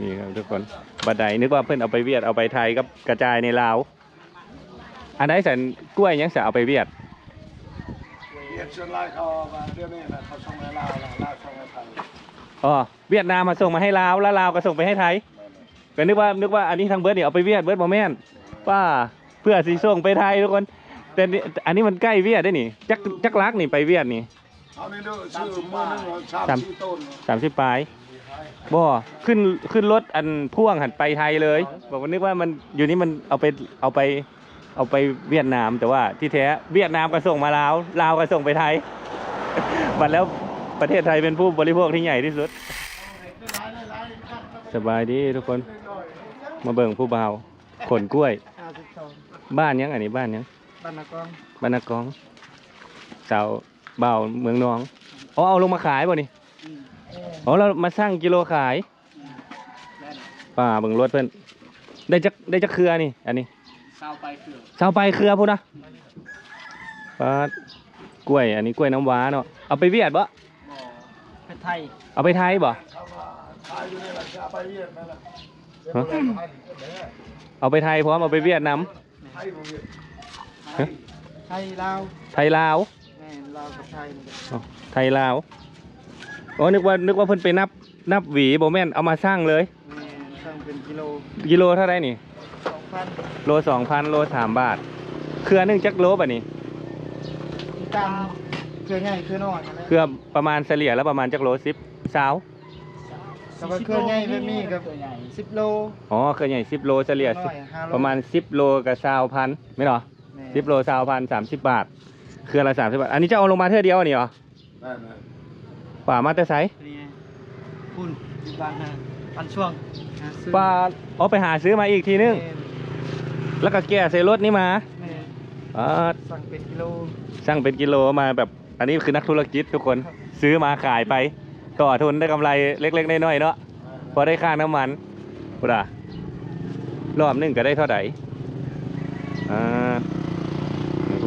นี่ครับทุกคนบัดไดนึกว่าเพิ่นเอาไปเวียดเอาไปไทยกับกระจายในลาวอันไหนสันกล้วยยังจะเอาไปเวียดเวียดส่วนลายเขามาเดี๋ยวนี้นะเขาส่งให้ลาวแล้วลาวส่งให้ไทยอ๋อเวียดนามมาส่งมาให้ลาวแล้วลาวก็ส่งไปให้ไทยก็นึกว่านึกว่าอันนี้ทางเบิร์ดเนี่ยเอาไปเวียดเบิร์ดโมแมนว่าเพื่อสีส่งไปไทยทุกคนแต่นี่อันนี้มันใกล้เวียดได้นี่จักจักรักนี่ไปเวียดนี่เอานี่ดูชื่อมือหนึงเหรอสามสามสี่ต้นสามสิบปลาย บ่ขึ้นขึ้นรถอันพ่วงหันไปไทยเลย บอกว่านึกว่ามันอยู่นี่มันเอาไปเอาไปเอาไปเวียดนามแต่ว่าที่แท้เวียดนามก็ส่งมาลาวลาวก็ส่งไปไทยมันแล้วประเทศไทยเป็นผู้บริโภคที่ใหญ่ที่สุด สบายดีทุกคน มาเบิ่งผู้บ่าวขนกล้วยห้าสิบสองบ้านยังอันนี้บ้านยังบ้านนากองบ้านนากองสาวบ่าวเมืองนองอ๋อเอาลงมาขายบ่นี่ อ๋อเรามาสร้างกิโลขายแม่นป่าเบิ่งรถเพิ่นได้จักได้จักเครือนี่ อันนี้เศร้าไปคือสาวไปเครือพุ่นนะปาดกล้วย อันนี้กล้วยน้ำว้าเนาะเอาไปเวียดบ่บ่เพชรไทยเอาไปไทยบ่เขามาขายอยู่นี่แหละจะเอาไปเวียดนั่นแหละฮะเอาไปไทยพร้อมเอาไปเวียดนามไทยบ่เวียดฮะไทยลาวไทยลาวแม่นลาวกับไทยนี่แหละอ๋อไทยลาว อ๋อนึกว่านึกว่าเพิ่นไปนับนับหวีบ่แม่นเอามาสร้างเลยแม่นสั่งเป็นกิโลกิโลเท่าไหร่นี่สองพันโลสองพันโลสามบาท เครือหนึงจักโลป่ะนี่ตามเครือใหญ่เครือน้อยนั่นแหละเครือประมาณเฉลี่ยแล้วประมาณจักโลสิบสาวแต่ว่าเครือใหญ่แบบนี้กับสิบโลอ๋อเครือใหญ่สิบโลเฉลี่ยน้อยห้าโลประมาณสิบโลกับสาวพันไม่หรอแม่นสิบโลสาวพันสามสิบบาทเครือละสามสิบบาทอันนี้จะเอาลงมาเท่าเดียวนี่เหรอนั่นน่ะ ป่ามาแต่ไซนี่ไงคุณที่บ้านนะพันช่วงหาซื้อป่าเอาไปหาซื้อมาอีกทีนึงแม่นแล้วก็แก้ใส่รถนี่มาแม่นอ่าสั่งเป็นกิโลสั่งเป็นกิโลมาแบบ อันนี้คือนักธุรกิจทุกคน ซื้อมาขายไป ต่อทุนได้กำไรเล็กๆน้อยๆเนาะ พอได้ค่าน้ำมันพุดารอบหนึงก็ได้เท่าไหร่อ่า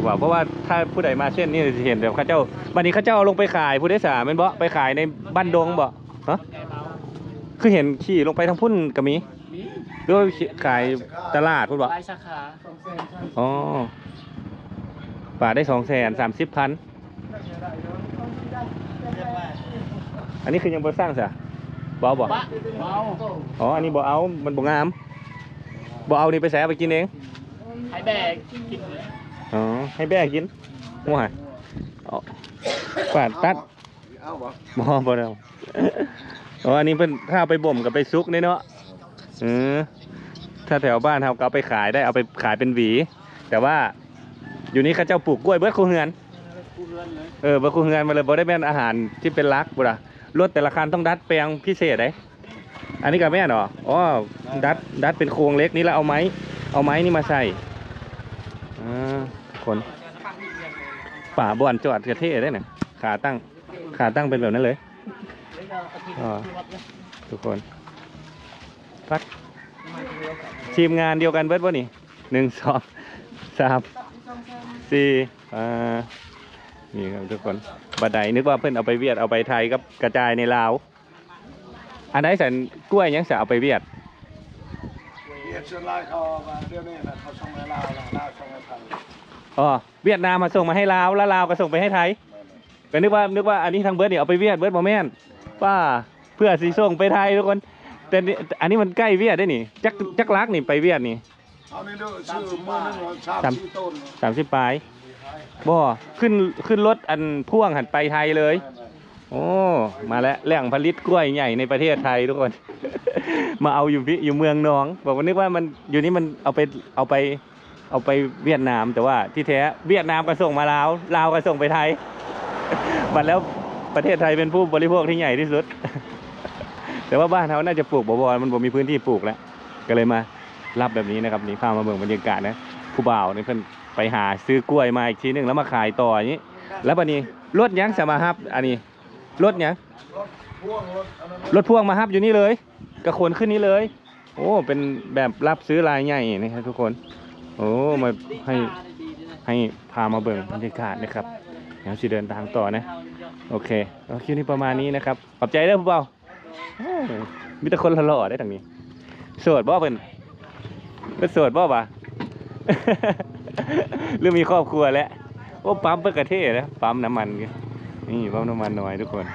คุณบอกเพราะว่าถ้าผู้ใดมาเส้นนี่จะเห็นแบบเข้าเจ้าวันนี้เข้าเจ้าเอาลงไปขายผู้โดยสารแมันบ่ไปขายในบ้านดงบ่ฮะคือเห็นขี่ลงไปทางพุ่นก็มีมีหรือว่าขายตลาดพุ่นบ่หลายสาขาสองแสนสามอ๋อป่าได้สองแสนสามสิบพันเรียกว่าอันนี้คือยังบ่สร้างซะบ่เอาบ่ปะเมาอ๋ออันนี้บ่เอามันบ่งามบ่เอานี่ไปแสไปกินเองไอแบกกินเลย อ๋อให้แบ่กินมั่วหาอ๋อปาดตัดเอาบ่บ่บ่เอาอ๋ออันนี้เพิ่นถ้าเอาไปบ่มกับไปซุกเนี่ยเนาะเออถ้าแถวบ้านเฮาก็เอาไปขายได้เอาไปขายเป็นหวี แต่ว่าอยู่นี่เขาเจ้าปลูกกล้วยเบิดคูเฮือนเออเบิดคูเฮือนมาเลยบ่ได้แม่นอาหารที่เป็นลักบ่ล่ะรถแต่ละคันต้องดัดแปลงพิเศษเด้อันนี้ก็แม่เหรออ๋อดัดดัดเป็นโครงเล็กนี่แล้วเอาไม้เอาไม้นี่มาใส่ อ่าคนป่าบอนจอดกระเท่ได้เนี่ยขาตั้งขาตั้งเป็นแบบนั้นเลยอ๋อทุกคนพัดทีมงานเดียวกันเบิดวะนี่หนึ่งสองสามสี่อ่านี่ครับทุกคนบัดไดนึกว่าเพิ่อนเอาไปเวียดเอาไปไทยกับกระจายในลาว อันไหนสันกล้วยยังจะเอาไปเวียด เวียดส่วนลายเขามาเดี๋ยวนี้นะเขาส่งให้ลาวแล้วลาวส่งให้ไทยอ๋อเวียดนามมาส่งมาให้ลาวแล้วลาวก็ส่งไปให้ไทยก็นึกว่านึกว่าอันนี้ทางเบิร์ดเนี่ยเอาไปเวียดเบิร์ดโมแมนป้าเพื่อสีส่งไปไทยทุกคน แต่นี่อันนี้มันใกล้เวียดได้นี่จักจักรักนี่ไปเวียดนี่เอานี่ดูชื่อมือหนึงเหรอสามสามสี่ต้นสามสิบปลายบ่ขึ้นขึ้นรถอันพ่วงหันไปไทยเลย โอ้มาแล้วแหล่งผลิตกล้วยใหญ่ในประเทศไทยทุกคน มาเอาอยู่พี่อยู่เมืองนอง บอกว่านึกว่ามันอยู่นี่มันเอาไปเอาไปเอาไปเวียดนามแต่ว่าที่แท้เวียดนามก็ส่งมาลาวลาวก็ส่งไปไทยมันแล้วประเทศไทยเป็นผู้บริโภคที่ใหญ่ที่สุด แต่ว่าบ้านเขาน่าจะปลูกบวรมันบ่มีพื้นที่ปลูกแล้วก็เลยมารับแบบนี้นะครับนี่พามาเบิ่งบรรยากาศนะผู้บ่าวนี่เพิ่นไปหาซื้อกล้วยมาอีกทีหนึงแล้วมาขายต่ออย่างนี้ แล้วบัดนี้รถยังสมาฮับอันนี้ รถเนี่ยรถพ่วงมาฮับอยู่นี่เลยกระโขนขึ้นนี้เลย โอ้เป็นแบบรับซื้อรายใหญ่นะครับทุกคน โอ้มาให้ให้พามาเบิ่งบรรยากาศนะครับเดี๋ยวสิเดินทางต่อนะ โอเคเอาคลิปนี้ประมาณนี้นะครับขอบใจเด้อผู้เบาโอ้มีแต่คนหล่อๆได้ทางนี้โสดบ่เป็นเป็นโสดบ่ปะ หรือมีครอบครัวแล้วโอ้ปั๊มเปิดกระเทศนะปั๊มน้ำมันกัน นี่เบามน้ำมันหน่อยทุกคน